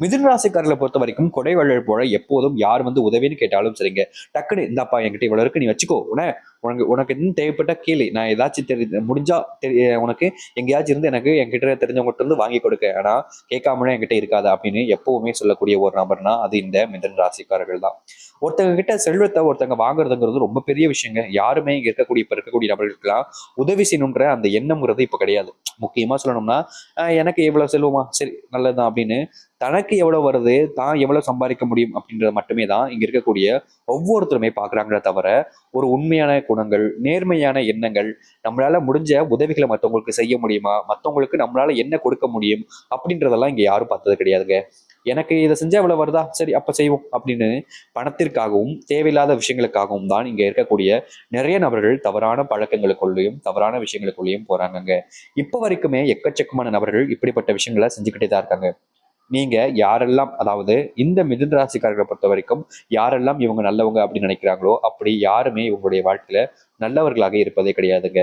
மிதுன ராசிக்காரர்களை பொறுத்த வரைக்கும் கொடை வள்ளல் போல எப்போதும் யார் வந்து உதவின்னு கேட்டாலும் சரிங்க. டக்குன்னு இந்தாப்பா என்கிட்ட இவ்வளவு இருக்கு நீ வச்சுக்கோ உன உனக்கு உனக்கு இன்னும் தேவைப்பட்ட கீழே நான் ஏதாச்சும் தெரி முடிஞ்சா தெரிய உனக்கு எங்கேயாச்சும் இருந்து எனக்கு என்கிட்ட தெரிஞ்சவங்ககிட்ட இருந்து வாங்கி கொடுக்க. ஆனா கேட்காமலே என்கிட்ட இருக்காது அப்படின்னு எப்பவுமே சொல்லக்கூடிய ஒரு நபர்னா அது இந்த மிதன் ராசிக்காரர்கள் தான். ஒருத்தங்க கிட்ட செல்வத்தை ஒருத்தங்க வாங்குறதுங்கிறது ரொம்ப பெரிய விஷயங்க. யாருமே இங்க இருக்கக்கூடிய இப்ப இருக்கக்கூடிய நபர்களுக்கெல்லாம் உதவி செய்யணுன்ற அந்த எண்ணம்ங்கிறது இப்ப கிடையாது. முக்கியமா சொல்லணும்னா எனக்கு எவ்வளவு செல்வமா? சரி நல்லதுதான் அப்படின்னு தனக்கு எவ்வளவு வருது தான் எவ்வளவு சம்பாதிக்க முடியும் அப்படின்றது மட்டுமே தான் இங்க இருக்கக்கூடிய ஒவ்வொருத்தருமே பாக்குறாங்களே தவிர ஒரு உண்மையான குணங்கள் நேர்மையான எண்ணங்கள் நம்மளால முடிஞ்ச உதவிகளை மற்றவங்களுக்கு செய்ய முடியுமா? மற்றவங்களுக்கு நம்மளால என்ன கொடுக்க முடியும்? அப்படின்றதெல்லாம் இங்க யாரும் பார்த்தது கிடையாதுங்க. எனக்கு இதை செஞ்சா இவ்வளவு வருதா? சரி அப்ப செய்வோம் அப்படின்னு பணத்திற்காகவும் தேவையில்லாத விஷயங்களுக்காகவும் தான் இங்க இருக்கக்கூடிய நிறைய நபர்கள் தவறான பழக்கங்களுக்குள்ளேயும் தவறான விஷயங்களுக்குள்ளேயும் போறாங்கங்க. இப்ப வரைக்குமே எக்கச்சக்கமான நபர்கள் இப்படிப்பட்ட விஷயங்களை செஞ்சுக்கிட்டே தான் இருக்காங்க. நீங்க யாரெல்லாம் அதாவது இந்த மிதுன ராசிக்காரர்களை பொறுத்த வரைக்கும் யாரெல்லாம் இவங்க நல்லவங்க அப்படின்னு நினைக்கிறாங்களோ அப்படி யாருமே இவங்களுடைய வாழ்க்கையில நல்லவர்களாக இருப்பதே கிடையாதுங்க.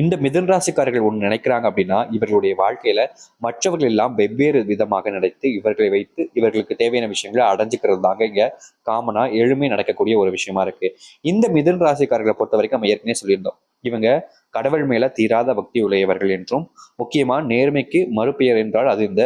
இந்த மிதன் ராசிக்காரர்கள் ஒன்று நினைக்கிறாங்க அப்படின்னா இவர்களுடைய வாழ்க்கையில மற்றவர்கள் எல்லாம் வெவ்வேறு விதமாக நினைத்து இவர்களை வைத்து இவர்களுக்கு தேவையான விஷயங்களை அடைஞ்சுக்கிறது தாங்க இங்க காமனா எளிமை நடக்கக்கூடிய ஒரு விஷயமா இருக்கு. இந்த மிதன் ராசிக்காரர்களை பொறுத்த வரைக்கும் நம்ம ஏற்கனவே சொல்லியிருந்தோம். இவங்க கடவுள் மேல தீராத பக்தி உடையவர்கள் என்றும் முக்கியமா நேர்மைக்கு மறுபெயர் என்றால் அது இந்த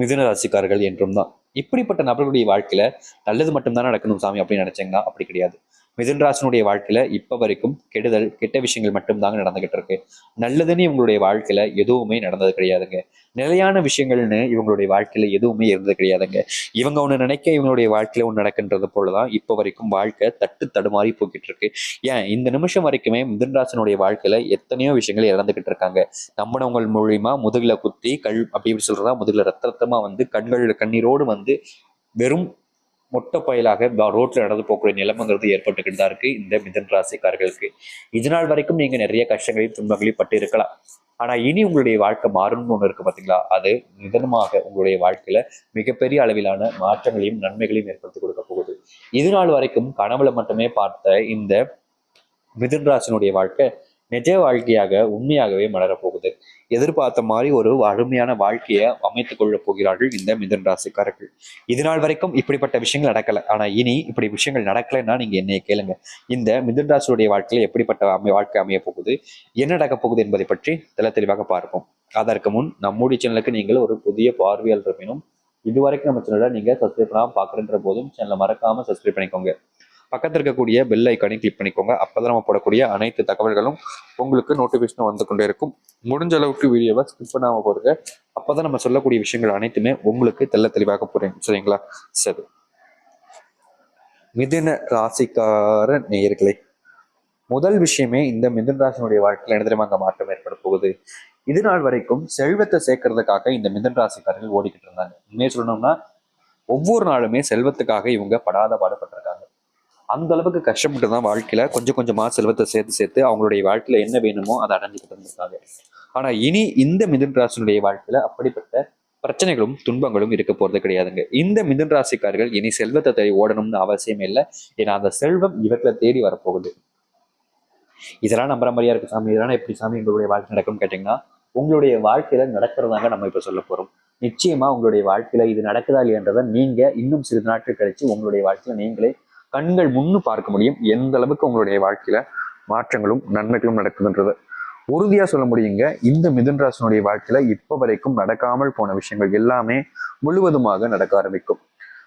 மிதுன ராசிக்காரர்கள் என்றும் தான் இப்படிப்பட்ட நபர்களுடைய வாழ்க்கையில நல்லது மட்டும்தான் நடக்கணும் சாமி அப்படின்னு நினைச்சீங்கன்னா அப்படி கிடையாது. மிதுன்ராசனுடைய வாழ்க்கையில இப்ப வரைக்கும் கெடுதல் கெட்ட விஷயங்கள் மட்டும்தாங்க நடந்துகிட்டு இருக்கு. நல்லதுன்னு இவங்களுடைய வாழ்க்கையில எதுவுமே நடந்தது கிடையாதுங்க. நிலையான விஷயங்கள்னு இவங்களுடைய வாழ்க்கையில எதுவுமே இருந்தது கிடையாதுங்க. இவங்க ஒண்ணு நினைக்க இவங்களுடைய வாழ்க்கையில ஒண்ணு நடக்கின்றது போலதான் இப்ப வரைக்கும் வாழ்க்கை தட்டு தடுமாறி போய்கிட்டு இருக்கு. ஏன்? இந்த நிமிஷம் வரைக்குமே மிதுன்ராசனுடைய வாழ்க்கையில எத்தனையோ விஷயங்கள் இறந்துகிட்டு இருக்காங்க. நம்பினவங்க மூலியமா முதுகுல குத்தி கல் அப்படி இப்படி சொல்றதா முதுகுல ரத்த ரத்தமா வந்து கண்கள் கண்ணீரோடு வந்து வெறும் மொட்டை பயலாக ரோட்டில் நடந்து போகக்கூடிய நிலைமைங்கிறது ஏற்பட்டுக்கிட்டு தான் இருக்கு இந்த மிதன் ராசிக்காரர்களுக்கு. இது நாள் வரைக்கும் நீங்க நிறைய கஷ்டங்களையும் துன்பங்களையும் பட்டு இருக்கலாம் ஆனா இனி உங்களுடைய வாழ்க்கை மாறும்னு ஒன்று இருக்கு பார்த்தீங்களா அது நிதனமாக உங்களுடைய வாழ்க்கையில மிகப்பெரிய அளவிலான மாற்றங்களையும் நன்மைகளையும் ஏற்படுத்தி கொடுக்க போகுது. இது நாள் வரைக்கும் கனவுல மட்டுமே பார்த்த இந்த மிதன் ராசினுடைய வாழ்க்கை நிஜ வாழ்க்கையாக உண்மையாகவே மலரப்போகுது எதிர்பார்த்த மாதிரி ஒரு அருமையான வாழ்க்கையை அமைத்துக் கொள்ளப் போகிறார்கள் இந்த மிதன் ராசிக்காரர்கள். இது நாள் வரைக்கும் இப்படிப்பட்ட விஷயங்கள் நடக்கல. ஆனா இனி இப்படி விஷயங்கள் நடக்கலைன்னா நீங்க என்னைய கேளுங்க. இந்த மிதன் ராசியுடைய வாழ்க்கையில எப்படிப்பட்ட அமை வாழ்க்கை அமைய போகுது என்ன நடக்க போகுது என்பதை பற்றி தெல தெளிவாக பார்ப்போம். அதற்கு முன் நம்முடைய சேனலுக்கு நீங்கள் ஒரு புதிய பார்வையாளர் இருப்பினும் இதுவரைக்கும் நம்ம சேனலை நீங்க சப்ஸ்கிரைப் பண்ணாமல் பாக்குறன்ற போதும் சேனலை மறக்காம சப்ஸ்கிரைப் பண்ணிக்கோங்க. பக்கத்தில் இருக்கக்கூடிய பெல் ஐக்கானை கிளிக் பண்ணிக்கோங்க. அப்பதான் நம்ம போடக்கூடிய அனைத்து தகவல்களும் உங்களுக்கு நோட்டிஃபிகேஷன் வந்து கொண்டே இருக்கும் முடிஞ்ச அளவுக்கு வீடியோவை ஸ்கிப் பண்ணாமல் போடுங்க. அப்பதான் நம்ம சொல்லக்கூடிய விஷயங்கள் அனைத்துமே உங்களுக்கு தெல்ல தெளிவாக போகிறேன் சரிங்களா? சரி. மிதுன ராசிக்கார நேயர்களே முதல் விஷயமே இந்த மிதன் ராசினுடைய வாழ்க்கையில் என்ன தெரியுமா? அங்கே மாற்றம் ஏற்பட போகுது. இது நாள் வரைக்கும் செல்வத்தை சேர்க்கறதுக்காக இந்த மிதன் ராசிக்காரர்கள் ஓடிக்கிட்டு இருந்தாங்க. உண்மையை சொல்லணும்னா ஒவ்வொரு நாளுமே செல்வத்துக்காக இவங்க படாத பாடுபட்டிருக்காங்க. அந்த அளவுக்கு கஷ்டப்பட்டு தான் வாழ்க்கையில கொஞ்சம் கொஞ்சமா செல்வத்தை சேர்த்து சேர்த்து அவங்களுடைய வாழ்க்கையில என்ன வேணுமோ அதை அடைஞ்சுக்கிட்டு இருந்திருக்காங்க ஆனா இனி இந்த மிதுன் ராசினுடைய வாழ்க்கையில அப்படிப்பட்ட பிரச்சனைகளும் துன்பங்களும் இருக்க போறது கிடையாதுங்க. இந்த மிதுன் ராசிக்காரர்கள் இனி செல்வத்தை தேடி ஓடணும்னு அவசியம் இல்லை. ஏன்னா அந்த செல்வம் இவர்களை தேடி வரப்போகுது. இதெல்லாம் நம்புற மாதிரியா இருக்கு சாமி? இதெல்லாம் எப்படி சாமி உங்களுடைய வாழ்க்கை நடக்கும்னு கேட்டீங்கன்னா உங்களுடைய வாழ்க்கையில நடக்கிறதாங்க நம்ம இப்ப சொல்ல போறோம். நிச்சயமா உங்களுடைய வாழ்க்கையில இது நடக்குதா இல்லையன்றதை நீங்க இன்னும் சிறிது நாட்கள் கழிச்சு உங்களுடைய வாழ்க்கையில நீங்களே கண்கள் முன்னு பார்க்க முடியும். எந்த அளவுக்கு உங்களுடைய வாழ்க்கையில மாற்றங்களும் நன்மைகளும் நடக்குதுன்றது உறுதியா சொல்ல முடியுங்க. இந்த மிதுன் ராசினுடைய வாழ்க்கையில இப்ப வரைக்கும் நடக்காமல் போன விஷயங்கள் எல்லாமே முழுவதுமாக நடக்க ஆரம்பிக்கும்.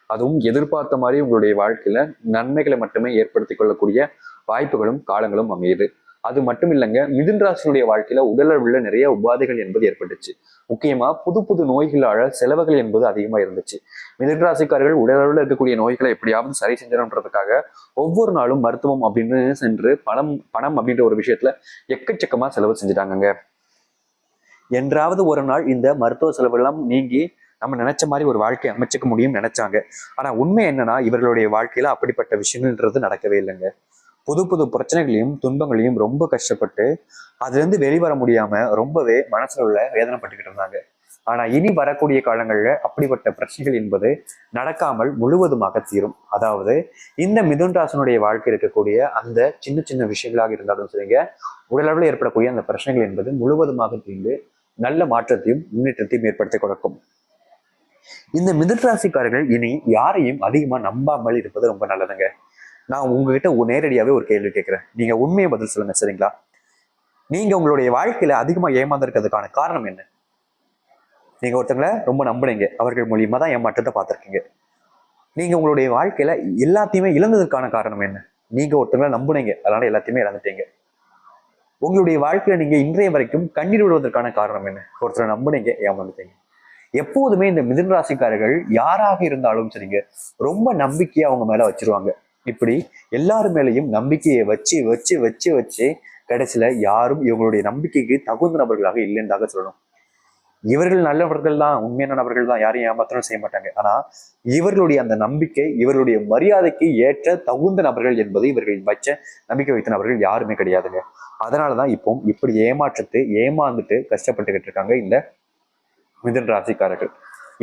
அதுவும் எதிர்பார்த்த மாதிரி உங்களுடைய வாழ்க்கையில நன்மைகளை மட்டுமே ஏற்படுத்திக் கொள்ளக்கூடிய வாய்ப்புகளும் காலங்களும் அமையுது. அது மட்டும் இல்லைங்க மிதுன் ராசினுடைய வாழ்க்கையில உடலளவுல நிறைய உபாதைகள் என்பது ஏற்பட்டுச்சு. முக்கியமா புது புது நோய்களால செலவுகள் என்பது அதிகமா இருந்துச்சு. மிதுன் ராசிக்காரர்கள் உடலளவில் இருக்கக்கூடிய நோய்களை எப்படியாவது சரி செஞ்சிடன்றதுக்காக ஒவ்வொரு நாளும் மருத்துவம் அப்படின்னு சென்று பணம் பணம் அப்படின்ற ஒரு விஷயத்துல எக்கச்சக்கமா செலவு செஞ்சுட்டாங்க என்றாவது ஒரு நாள் இந்த மருத்துவ செலவெல்லாம் நீங்கி நம்ம நினைச்ச மாதிரி ஒரு வாழ்க்கை அமைச்சுக்க முடியும்னு நினைச்சாங்க. ஆனா உண்மை என்னன்னா இவர்களுடைய வாழ்க்கையில அப்படிப்பட்ட விஷயங்கள்ன்றது நடக்கவே இல்லைங்க. புது புது பிரச்சனைகளையும் துன்பங்களையும் ரொம்ப கஷ்டப்பட்டு அதுலேருந்து வெளிவர முடியாம ரொம்பவே மனசுல உள்ள வேதனைப்பட்டுக்கிட்டு இருந்தாங்க. ஆனா இனி வரக்கூடிய காலங்கள்ல அப்படிப்பட்ட பிரச்சனைகள் என்பது நடக்காமல் முழுவதுமாக தீரும். அதாவது இந்த மிதுன் ராசனுடைய வாழ்க்கை இருக்கக்கூடிய அந்த சின்ன சின்ன விஷயங்களாக இருந்தாலும் சரிங்க உடலளவில் ஏற்படக்கூடிய அந்த பிரச்சனைகள் என்பது முழுவதுமாக தீர்ந்து நல்ல மாற்றத்தையும் முன்னேற்றத்தையும் ஏற்படுத்தி கொடுக்கும். இந்த மிதுன் ராசிக்காரர்கள் இனி யாரையும் அதிகமா நம்பாமல் இருப்பது ரொம்ப நல்லதுங்க. நான் உங்ககிட்ட நேரடியாகவே ஒரு கேள்வி கேட்குறேன். நீங்கள் உண்மையை பதில் சொல்லுங்கள் சரிங்களா? நீங்கள் உங்களுடைய வாழ்க்கையில் அதிகமாக ஏமாந்துருக்கிறதுக்கான காரணம் என்ன? நீங்கள் ஒருத்தங்களை ரொம்ப நம்புனீங்க. அவர்கள் மூலியமாக தான் ஏமாற்றத்தை பார்த்துருக்கீங்க. நீங்கள் உங்களுடைய வாழ்க்கையில் எல்லாத்தையுமே இழந்ததுக்கான காரணம் என்ன? நீங்கள் ஒருத்தங்களை நம்புனீங்க. அதனால் எல்லாத்தையுமே இழந்துட்டீங்க. உங்களுடைய வாழ்க்கையில் நீங்கள் இன்றைய வரைக்கும் கண்ணீர் விடுவதற்கான காரணம் என்ன? ஒருத்தரை நம்புனீங்க ஏமாந்துட்டீங்க. எப்போதுமே இந்த மிதுன ராசிக்காரர்கள் யாராக இருந்தாலும் சரிங்க ரொம்ப நம்பிக்கையை அவங்க மேலே வச்சிருவாங்க. இப்படி எல்லாரு மேலேயும் நம்பிக்கையை வச்சு வச்சு வச்சு வச்சு கடைசியில யாரும் இவங்களுடைய நம்பிக்கைக்கு தகுந்த நபர்களாக இல்லைன்றதாக சொல்லணும். இவர்கள் நல்லவர்கள் தான் உண்மையான நபர்கள் தான் யாரையும் ஏமாத்தணும் செய்ய மாட்டாங்க. ஆனா இவர்களுடைய அந்த நம்பிக்கை இவர்களுடைய மரியாதைக்கு ஏற்ற தகுந்த நபர்கள் என்பது இவர்கள் வச்ச நம்பிக்கை வைத்த நபர்கள் யாருமே கிடையாதுங்க. அதனாலதான் இப்போ இப்படி ஏமாற்றத்தை ஏமாந்துட்டு கஷ்டப்பட்டுக்கிட்டு இருக்காங்க இந்த மிதுன் ராசிக்காரர்கள்.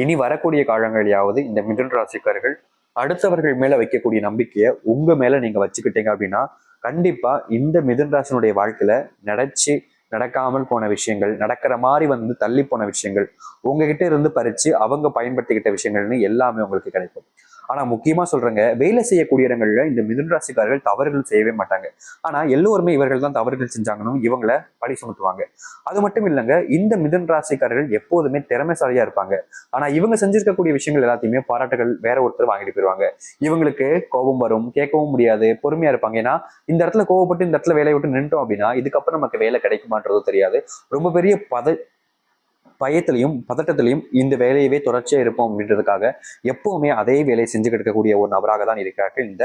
இனி வரக்கூடிய காலங்களிலாவது இந்த மிதன் ராசிக்காரர்கள் அடுத்தவர்கள் மேல வைக்கக்கூடிய நம்பிக்கையை உங்க மேல நீங்க வச்சுக்கிட்டீங்க அப்படின்னா கண்டிப்பா இந்த மிதன்ராசனுடைய வாழ்க்கையில நடச்சு நடக்காமல் போன விஷயங்கள் நடக்கிற மாதிரி வந்து தள்ளி போன விஷயங்கள் உங்ககிட்ட இருந்து பறிச்சு அவங்க பயன்படுத்திக்கிட்ட விஷயங்கள்னு எல்லாமே உங்களுக்கு கிடைக்கும். ஆனா முக்கியமா சொல்றேங்க வேலை செய்யக்கூடிய இடங்கள்ல இந்த மிதுன் ராசிக்காரர்கள் தவறுகள் செய்யவே மாட்டாங்க. ஆனா எல்லோருமே இவர்கள் தான் தவறுகள் செஞ்சாங்கன்னு இவங்கள பழி சுமத்துவாங்க. அது மட்டும் இல்லைங்க இந்த மிதுன் ராசிக்காரர்கள் எப்போதுமே திறமைசாலியா இருப்பாங்க. ஆனா இவங்க செஞ்சிருக்கக்கூடிய விஷயங்கள் எல்லாத்தையுமே பாராட்டுகள் வேற ஒருத்தர் வாங்கிட்டு போயிருவாங்க. இவங்களுக்கு கோபம் வரும் கேட்கவும் முடியாது பொறுமையா இருப்பாங்க. ஏன்னா இந்த இடத்துல கோவப்பட்டு இந்த இடத்துல வேலையை விட்டு நின்றுட்டோம் அப்படின்னா இதுக்கப்புறம் நமக்கு வேலை கிடைக்குமான்றது தெரியாது. ரொம்ப பெரிய பத பயத்திலையும் பதட்டத்திலையும் இந்த வேலையவே தொடர்ச்சியாக இருப்போம் அப்படின்றதுக்காக எப்பவுமே அதே வேலையை செஞ்சு இருக்கக்கூடிய ஒரு நபராக தான் இருக்கிறார்கள் இந்த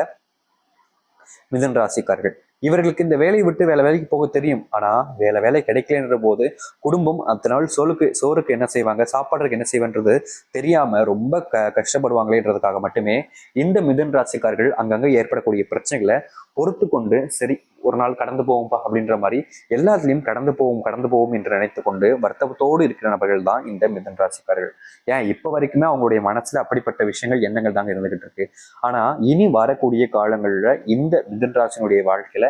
மிதன் ராசிக்காரர்கள். இவர்களுக்கு இந்த வேலையை விட்டு வேலை வேலைக்கு போக தெரியும். ஆனா வேலை வேலை கிடைக்கலன்ற போது குடும்பம் அத்தனை நாள் சோலுக்கு சோறுக்கு என்ன செய்வாங்க சாப்பாடுறதுக்கு என்ன செய்வன்றது தெரியாம ரொம்ப க கஷ்டப்படுவாங்களேன்றதுக்காக மட்டுமே இந்த மிதன் ராசிக்காரர்கள் அங்கங்க ஏற்படக்கூடிய பிரச்சனைகளை பொறுத்து கொண்டு சரி ஒரு நாள் கடந்து போவோம்ப்பா அப்படின்ற மாதிரி எல்லாத்துலேயும் கடந்து போவோம் கடந்து போவோம் என்று நினைத்து கொண்டு வருத்தத்தோடு இருக்கிற நபர்கள் தான் இந்த மிதன் ராசிக்காரர்கள். ஏன்? இப்போ வரைக்குமே அவங்களுடைய மனசுல அப்படிப்பட்ட விஷயங்கள் எண்ணங்கள் தாங்க இருந்துகிட்டு இருக்கு. ஆனால் இனி வரக்கூடிய காலங்களில் இந்த மிதன் ராசினுடைய வாழ்க்கையில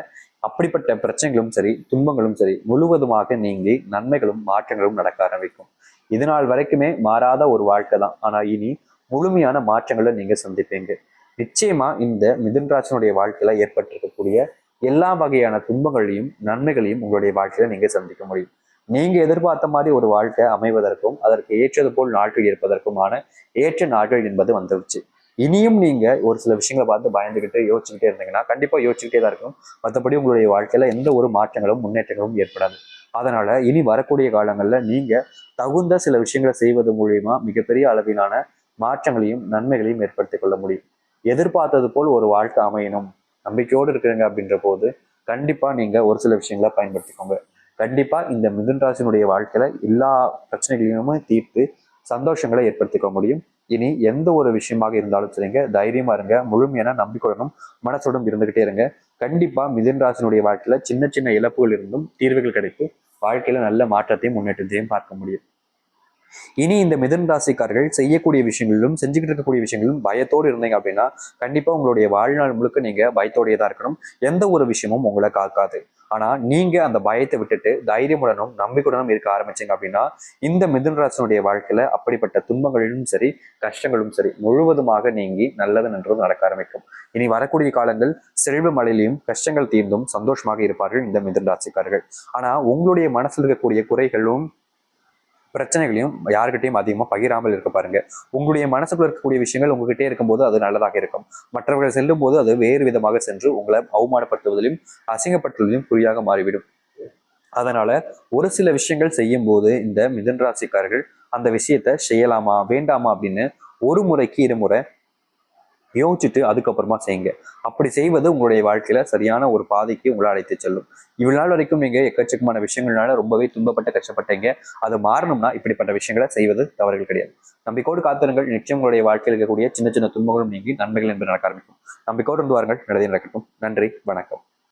அப்படிப்பட்ட பிரச்சனைகளும் சரி துன்பங்களும் சரி முழுவதுமாக நீங்கி நன்மைகளும் மாற்றங்களும் நடக்க ஆரம்பிக்கும். இது நாள் வரைக்குமே மாறாத ஒரு வாழ்க்கை தான். ஆனால் இனி முழுமையான மாற்றங்களை நீங்க சந்திப்பீங்க. நிச்சயமா இந்த மிதுன் ராசினுடைய வாழ்க்கையில ஏற்பட்டிருக்கக்கூடிய எல்லா வகையான துன்பங்களையும் நன்மைகளையும் உங்களுடைய வாழ்க்கையில நீங்க சந்திக்க முடியும். நீங்க எதிர்பார்த்த மாதிரி ஒரு வாழ்க்கை அமைவதற்கும் அதற்கு ஏற்றது போல் நாட்கள் இருப்பதற்குமான ஏற்ற நாட்கள் என்பது வந்துருச்சு. இனியும் நீங்க ஒரு சில விஷயங்களை பார்த்து பயந்துகிட்டு யோசிச்சுக்கிட்டே இருந்தீங்கன்னா கண்டிப்பா யோசிச்சுக்கிட்டே தான் இருக்கும். மற்றபடி உங்களுடைய வாழ்க்கையில எந்த ஒரு மாற்றங்களும் முன்னேற்றங்களும் ஏற்படாது. அதனால இனி வரக்கூடிய காலங்கள்ல நீங்க தகுந்த சில விஷயங்களை செய்வது மூலியமா மிகப்பெரிய அளவிலான மாற்றங்களையும் நன்மைகளையும் ஏற்படுத்திக் கொள்ள முடியும். எதிர்பார்த்தது போல் ஒரு வாழ்க்கை அமையணும். நம்பிக்கையோடு இருக்கிறீங்க அப்படின்ற போது கண்டிப்பாக நீங்கள் ஒரு சில விஷயங்களை பயன்படுத்திக்கோங்க. கண்டிப்பாக இந்த மிதுன் ராசினுடைய வாழ்க்கையில் எல்லா பிரச்சனைகளையுமே தீர்த்து சந்தோஷங்களை ஏற்படுத்திக்க முடியும். இனி எந்த ஒரு விஷயமாக இருந்தாலும் சரிங்க தைரியமா இருங்க முழுமையான நம்பிக்கையுடனும் மனசுடன் இருந்துகிட்டே இருங்க. கண்டிப்பா மிதுன் ராசினுடைய வாழ்க்கையில சின்ன சின்ன இழப்புகள் இருந்தும் தீர்வுகள் கிடைத்து வாழ்க்கையில நல்ல மாற்றத்தையும் முன்னேற்றத்தையும் பார்க்க முடியும். இனி இந்த மிதன் ராசிக்காரர்கள் செய்யக்கூடிய விஷயங்களிலும் செஞ்சுக்கிட்டு இருக்கக்கூடிய விஷயங்களிலும் பயத்தோடு இருந்தீங்க அப்படின்னா கண்டிப்பா உங்களுடைய வாழ்நாள் முழுக்க நீங்க பயத்தோடையே தான் இருக்கணும். எந்த ஒரு விஷயமும் உங்களை காக்காது. ஆனா நீங்க அந்த பயத்தை விட்டுட்டு தைரியமுடனும் நம்பிக்கையுடனும் இருக்க ஆரம்பிச்சீங்க அப்படின்னா இந்த மிதுன் ராசினுடைய வாழ்க்கையில அப்படிப்பட்ட துன்பங்களிலும் சரி கஷ்டங்களும் சரி முழுவதுமாக நீங்கி நல்லது நன்றும் நடக்க ஆரம்பிக்கும். இனி வரக்கூடிய காலங்கள் செல்வ மழையிலையும் கஷ்டங்கள் தீர்ந்தும் சந்தோஷமாக இருப்பார்கள் இந்த மிதுன் ராசிக்காரர்கள். ஆனா உங்களுடைய மனசில் இருக்கக்கூடிய குறைகளும் பிரச்சனைகளையும் யாருக்கிட்டையும் அதிகமாக பகிராமல் இருக்க பாருங்க. உங்களுடைய மனசுக்குள்ள இருக்கக்கூடிய விஷயங்கள் உங்ககிட்டே இருக்கும்போது அது நல்லதாக இருக்கும். மற்றவர்கள் செல்லும் போது அது வேறு விதமாக சென்று உங்களை அவமானப்படுத்துவதிலும் அசிங்கப்படுத்துவதிலும் குறியாக மாறிவிடும். அதனால ஒரு சில விஷயங்கள் செய்யும் போது இந்த மிதன் ராசிக்காரர்கள் அந்த விஷயத்த செய்யலாமா வேண்டாமா அப்படின்னு ஒரு முறைக்கு இருமுறை யோசிச்சுட்டு அதுக்கப்புறமா செய்யுங்க. அப்படி செய்வது உங்களுடைய வாழ்க்கையில சரியான ஒரு பாதைக்கு உங்களை அழைத்து செல்லும். இவ்வளவு நாள் வரைக்கும் நீங்க எக்கச்சக்கமான விஷயங்கள்னால ரொம்பவே துன்பப்பட்ட கஷ்டப்பட்டீங்க. அது மாறணும்னா இப்படிப்பட்ட விஷயங்களை செய்வது தவறுகள் கிடையாது. நம்பிக்கோடு காத்திருங்கள். நிச்சயம் உங்களுடைய வாழ்க்கையில் இருக்கக்கூடிய சின்ன சின்ன துன்பங்களும் நீங்கி நன்மைகள் என்று நடக்க ஆரம்பிக்கும். நம்பிக்கோடு இருந்து வாருங்கள். நடத்தி நடக்கட்டும். நன்றி. வணக்கம்.